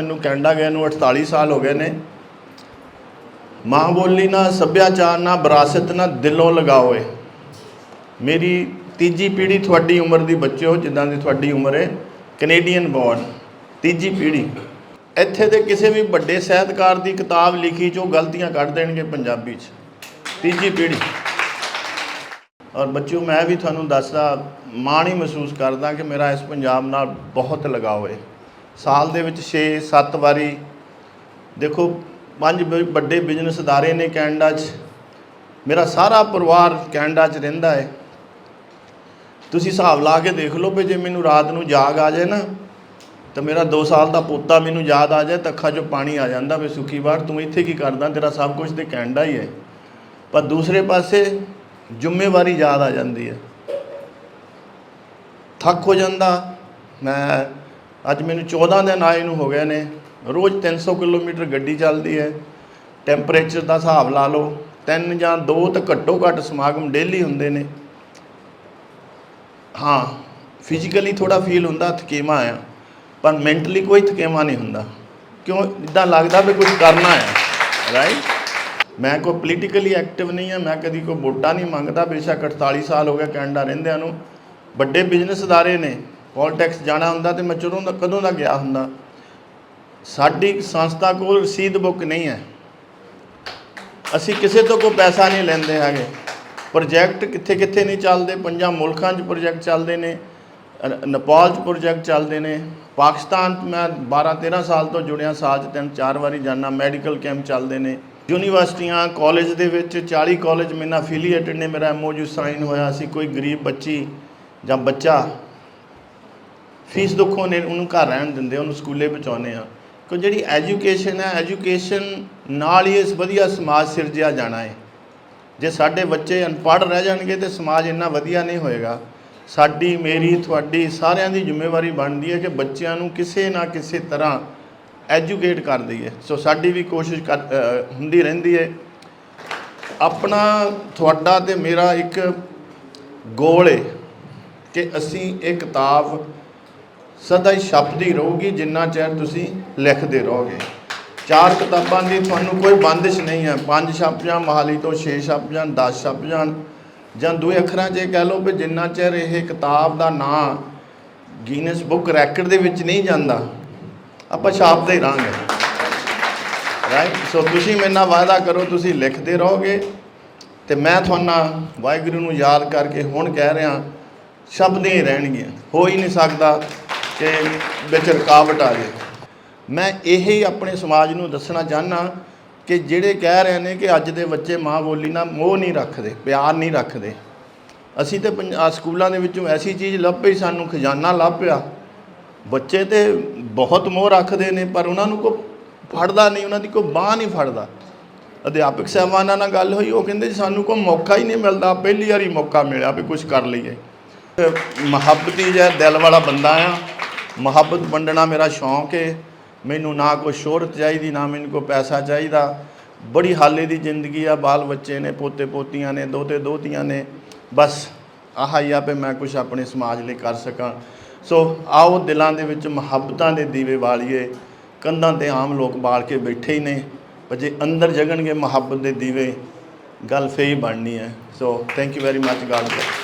ਮੈਨੂੰ ਕੈਨੇਡਾ ਗਏ ਨੂੰ 48 ਸਾਲ ਹੋ ਗਏ ਨੇ। ਮਾਂ ਬੋਲੀ ਨਾਲ ਸੱਭਿਆਚਾਰ ਨਾਲ ਵਿਰਾਸਤ ਨਾਲ ਦਿਲੋਂ ਲਗਾਓ ਏ। ਮੇਰੀ ਤੀਜੀ ਪੀੜ੍ਹੀ ਤੁਹਾਡੀ ਉਮਰ ਦੀ ਬੱਚਿਓ ਜਿੱਦਾਂ ਦੀ ਤੁਹਾਡੀ ਉਮਰ ਹੈ ਕੈਨੇਡੀਅਨ ਬੋਰਨ ਤੀਜੀ ਪੀੜ੍ਹੀ। ਇੱਥੇ ਦੇ ਕਿਸੇ ਵੀ ਵੱਡੇ ਸਾਹਿਤਕਾਰ ਦੀ ਕਿਤਾਬ ਲਿਖੀ ਜੋ ਗਲਤੀਆਂ ਕੱਢ ਦੇਣਗੇ ਪੰਜਾਬੀ 'ਚ। ਤੀਜੀ ਪੀੜ੍ਹੀ। ਔਰ ਬੱਚਿਓ, ਮੈਂ ਵੀ ਤੁਹਾਨੂੰ ਦੱਸਦਾ, ਮਾਣ ਹੀ ਮਹਿਸੂਸ ਕਰਦਾ ਕਿ ਮੇਰਾ ਇਸ ਪੰਜਾਬ ਨਾਲ ਬਹੁਤ ਲਗਾਓ ਹੈ ਸਾਲ ਦੇ ਵਿੱਚ 6-7 ਵਾਰੀ। ਦੇਖੋ, ਪੰਜ ਵੱਡੇ ਬਿਜ਼ਨਸ ਅਦਾਰੇ ਨੇ ਕੈਨੇਡਾ 'ਚ। ਮੇਰਾ ਸਾਰਾ ਪਰਿਵਾਰ ਕੈਨੇਡਾ 'ਚ ਰਹਿੰਦਾ ਹੈ ਤੁਸੀਂ ਹਿਸਾਬ ਲਾ ਕੇ ਦੇਖ ਲਓ ਵੀ ਜੇ ਮੈਨੂੰ ਰਾਤ ਨੂੰ ਜਾਗ ਆ ਜਾਏ ਨਾ, ਤਾਂ ਮੇਰਾ 2 ਸਾਲ ਦਾ ਪੋਤਾ ਮੈਨੂੰ ਯਾਦ ਆ ਜਾਏ, ਤਾਂ ਅੱਖਾਂ 'ਚੋਂ ਪਾਣੀ ਆ ਜਾਂਦਾ ਵੀ ਸੁਖੀ ਬਾਹਰ, ਤੂੰ ਇੱਥੇ ਕੀ ਕਰਦਾ? ਤੇਰਾ ਸਭ ਕੁਝ ਤੇ ਕੈਨੇਡਾ ਹੀ ਹੈ ਪਰ ਦੂਸਰੇ ਪਾਸੇ ਜ਼ਿੰਮੇਵਾਰੀ ਯਾਦ ਆ ਜਾਂਦੀ ਹੈ ਥੱਕ ਹੋ ਜਾਂਦਾ। ਮੈਂ ਅੱਜ ਮੈਨੂੰ 14 ਦਿਨ ਆਏ ਨੂੰ ਹੋ ਗਏ ਨੇ। ਰੋਜ਼ 300 ਕਿਲੋਮੀਟਰ ਗੱਡੀ ਚੱਲਦੀ ਹੈ। ਟੈਂਪਰੇਚਰ ਦਾ ਹਿਸਾਬ ਲਾ ਲਓ, ਤਿੰਨ ਜਾਂ ਦੋ ਤਾਂ ਘੱਟੋ ਘੱਟ ਸਮਾਗਮ ਡੇਲੀ ਹੁੰਦੇ ਨੇ। ਹਾਂ ਫਿਜ਼ੀਕਲੀ ਥੋੜਾ ਫੀਲ ਹੁੰਦਾ, ਥਕੇਵਾ ਆ। ਪਰ ਮੈਂਟਲੀ ਕੋਈ ਥਕੇਵਾ ਨਹੀਂ ਹੁੰਦਾ। ਕਿਉਂ? ਇਦਾਂ ਲੱਗਦਾ ਵੀ ਕੁਝ ਕਰਨਾ ਹੈ। ਰਾਈਟ ਮੈਂ ਕੋਈ ਪੋਲੀਟੀਕਲੀ ਐਕਟਿਵ ਨਹੀਂ ਹਾਂ ਮੈਂ ਕਦੀ ਕੋਈ ਵੋਟਾਂ ਨਹੀਂ ਮੰਗਦਾ। ਬੇਸ਼ੱਕ 48 ਸਾਲ ਹੋ ਗਏ ਕੈਨੇਡਾ ਰਹਿੰਦਿਆਂ ਨੂੰ। ਵੱਡੇ ਬਿਜ਼ਨਸ ਅਦਾਰੇ ਨੇ। ਪੋਲਿਟਿਕਸ ਜਾਣਾ ਹੁੰਦਾ ਤੇ ਮੈਂ ਚਦੋਂ ਦਾ ਕਦੋਂ ਦਾ ਗਿਆ ਹੁੰਦਾ। ਸਾਡੀ ਸੰਸਥਾ ਕੋਲ ਰਸੀਦ ਬੁੱਕ ਨਹੀਂ ਹੈ। ਅਸੀਂ ਕਿਸੇ ਤੋਂ ਕੋਈ ਪੈਸਾ ਨਹੀਂ ਲੈਂਦੇ ਹੈਗੇ। ਪ੍ਰੋਜੈਕਟ ਕਿੱਥੇ ਕਿੱਥੇ ਨਹੀਂ ਚੱਲਦੇ। ਪੰਜਾਂ ਮੁਲਕਾਂ 'ਚ ਪ੍ਰੋਜੈਕਟ ਚੱਲਦੇ ਨੇ। ਨੇਪਾਲ 'ਚ ਪ੍ਰੋਜੈਕਟ ਚੱਲਦੇ ਨੇ। ਪਾਕਿਸਤਾਨ 'ਚ ਮੈਂ 12 13 ਸਾਲ ਤੋਂ ਜੁੜਿਆ। ਸਾਲ 'ਚ ਤਿੰਨ ਚਾਰ ਵਾਰੀ ਜਾਣਾ ਮੈਡੀਕਲ ਕੈਂਪ ਚੱਲਦੇ ਨੇ। ਯੂਨੀਵਰਸਿਟੀਆਂ ਕਾਲਜ ਦੇ ਵਿੱਚ 40 ਕਾਲਜ ਮੇਰੇ ਨਾਲ ਅਫੀਲੀਏਟਡ ਨੇ। ਮੇਰਾ ਐਮਓਯੂ ਸਾਈਨ ਹੋਇਆ। ਸੀ ਕੋਈ ਗਰੀਬ ਬੱਚੀ ਜਾਂ ਬੱਚਾ ਫੀਸ ਦੁੱਖੋਂ ਨੇ ਉਹਨੂੰ ਘਰ ਰਹਿਣ ਦਿੰਦੇ, ਉਹਨੂੰ ਸਕੂਲੇ ਪਹੁੰਚਾਉਂਦੇ ਆ ਕਿ ਜਿਹੜੀ ਐਜੂਕੇਸ਼ਨ ਹੈ, ਐਜੂਕੇਸ਼ਨ ਨਾਲ ਹੀ ਇਸ ਵਧੀਆ ਸਮਾਜ ਸਿਰਜਿਆ ਜਾਣਾ ਹੈ। ਜੇ ਸਾਡੇ ਬੱਚੇ ਅਨਪੜ੍ਹ ਰਹਿ ਜਾਣਗੇ ਤੇ ਸਮਾਜ ਇੰਨਾ ਵਧੀਆ ਨਹੀਂ ਹੋਏਗਾ। ਸਾਡੀ, ਮੇਰੀ, ਤੁਹਾਡੀ ਸਾਰਿਆਂ ਦੀ ਜ਼ਿੰਮੇਵਾਰੀ ਬਣਦੀ ਹੈ ਕਿ ਬੱਚਿਆਂ ਨੂੰ ਕਿਸੇ ਨਾ ਕਿਸੇ ਤਰ੍ਹਾਂ ਐਜੂਕੇਟ ਕਰ ਦਈਏ। ਸੋ ਸਾਡੀ ਵੀ ਕੋਸ਼ਿਸ਼ ਕਰ ਹੁੰਦੀ ਰਹਿੰਦੀ ਹੈ। ਆਪਣਾ ਤੁਹਾਡਾ ਤੇ ਮੇਰਾ ਇੱਕ ਗੋਲ ਹੈ ਕਿ ਅਸੀਂ ਇਹ ਕਿਤਾਬ ਸਦਾ ਹੀ ਛਪਦੀ ਰਹੂਗੀ, ਜਿੰਨਾ ਚਿਰ ਤੁਸੀਂ ਲਿਖਦੇ ਰਹੋਗੇ। ਚਾਰ ਕਿਤਾਬਾਂ ਦੀ ਤੁਹਾਨੂੰ ਕੋਈ ਬੰਦਿਸ਼ ਨਹੀਂ ਹੈ। ਪੰਜ ਛਪ ਜਾਣ, ਮਹਾਲੀ ਤੋਂ 6 ਛਪ ਜਾਣ 10 ਛਪ ਜਾਣ, ਜਾਂ ਦੋ ਅੱਖਰਾਂ 'ਚ ਇਹ ਕਹਿ ਲਓ ਵੀ ਜਿੰਨਾ ਚਿਰ ਇਹ ਕਿਤਾਬ ਦਾ ਨਾਂ ਗੀਨਸ ਬੁੱਕ ਰੈਕਡ ਦੇ ਵਿੱਚ ਨਹੀਂ ਜਾਂਦਾ, ਆਪਾਂ ਛਾਪਦੇ ਹੀ ਰਹਾਂਗੇ। ਰਾਈਟ ਸੋ ਤੁਸੀਂ ਮੇਰੇ ਨਾਲ ਵਾਅਦਾ ਕਰੋ, ਤੁਸੀਂ ਲਿਖਦੇ ਰਹੋਗੇ। ਤੇ ਮੈਂ ਤੁਹਾਨੂੰ ਵਾਹਿਗੁਰੂ ਨੂੰ ਯਾਦ ਕਰਕੇ ਹੁਣ ਕਹਿ ਰਿਹਾ ਸ਼ਬਦਾਂ ਹੀ ਰਹਿਣਗੀਆਂ। ਹੋ ਹੀ ਨਹੀਂ ਸਕਦਾ ਕਿ ਵਿੱਚ ਰੁਕਾਵਟ ਆ ਜਾਏ ਮੈਂ ਇਹੀ ਆਪਣੇ ਸਮਾਜ ਨੂੰ ਦੱਸਣਾ ਚਾਹਨਾ ਕਿ ਜਿਹੜੇ ਕਹਿ ਰਹੇ ਨੇ ਕਿ ਅੱਜ ਦੇ ਬੱਚੇ ਮਾਂ ਬੋਲੀ ਨਾਲ ਮੋਹ ਨਹੀਂ ਰੱਖਦੇ, ਪਿਆਰ ਨਹੀਂ ਰੱਖਦੇ। ਅਸੀਂ ਤੇ ਪੰਜ- ਸਕੂਲਾਂ ਦੇ ਵਿੱਚੋਂ ਐਸੀ ਚੀਜ਼ ਲੱਭ ਪਈ, ਸਾਨੂੰ ਖਜ਼ਾਨਾ ਲੱਭ ਪਿਆ। ਬੱਚੇ ਤੇ ਬਹੁਤ ਮੋਹ ਰੱਖਦੇ ਨੇ, ਪਰ ਉਹਨਾਂ ਨੂੰ ਕੋਈ ਫੜਦਾ ਨਹੀਂ, ਉਹਨਾਂ ਦੀ ਕੋਈ ਬਾਹ ਨਹੀਂ ਫੜਦਾ। ਅਧਿਆਪਕ ਸਾਹਿਬਾਨਾਂ ਨਾਲ ਗੱਲ ਹੋਈ, ਉਹ ਕਹਿੰਦੇ ਸਾਨੂੰ ਕੋਈ ਮੌਕਾ ਹੀ ਨਹੀਂ ਮਿਲਦਾ, ਪਹਿਲੀ ਵਾਰੀ ਮੌਕਾ ਮਿਲਿਆ ਵੀ ਕੁਝ ਕਰ ਲਈਏ। ਮੁਹੱਬਤੀ ਜਿਹਾ ਦਿਲ ਵਾਲਾ ਬੰਦਾ ਆ ਮੁਹੱਬਤ ਵੰਡਣਾ ਮੇਰਾ ਸ਼ੌਂਕ ਹੈ ਮੈਨੂੰ ਨਾ ਕੋਈ ਸ਼ੋਹਰਤ ਚਾਹੀਦੀ, ਨਾ ਮੈਨੂੰ ਕੋਈ ਪੈਸਾ ਚਾਹੀਦਾ। ਬੜੀ ਹਾਲੇ ਦੀ ਜ਼ਿੰਦਗੀ ਆ, ਬਾਲ ਬੱਚੇ ਨੇ, ਪੋਤੇ ਪੋਤੀਆਂ ਨੇ, ਦੋਤੇ ਦੋਤੀਆਂ ਨੇ। ਬਸ ਆਹ ਹੀ ਆ ਵੀ ਮੈਂ ਕੁਝ ਆਪਣੇ ਸਮਾਜ ਲਈ ਕਰ ਸਕਾਂ। ਸੋ ਆਓ ਦਿਲਾਂ ਦੇ ਵਿੱਚ ਮੁਹੱਬਤਾਂ ਦੇ ਦੀਵੇ ਵਾਲੀਏ। ਕੰਧਾਂ ਤੇ ਆਮ ਲੋਕ ਬਾਲ ਕੇ ਬੈਠੇ ਹੀ ਨੇ। ਪਰ ਜੇ ਅੰਦਰ ਜਗਣਗੇ ਮੁਹੱਬਤ ਦੇ ਦੀਵੇ, ਗੱਲ ਫੇਰ ਹੀ ਬਣਨੀ ਹੈ। So thank you very much God bless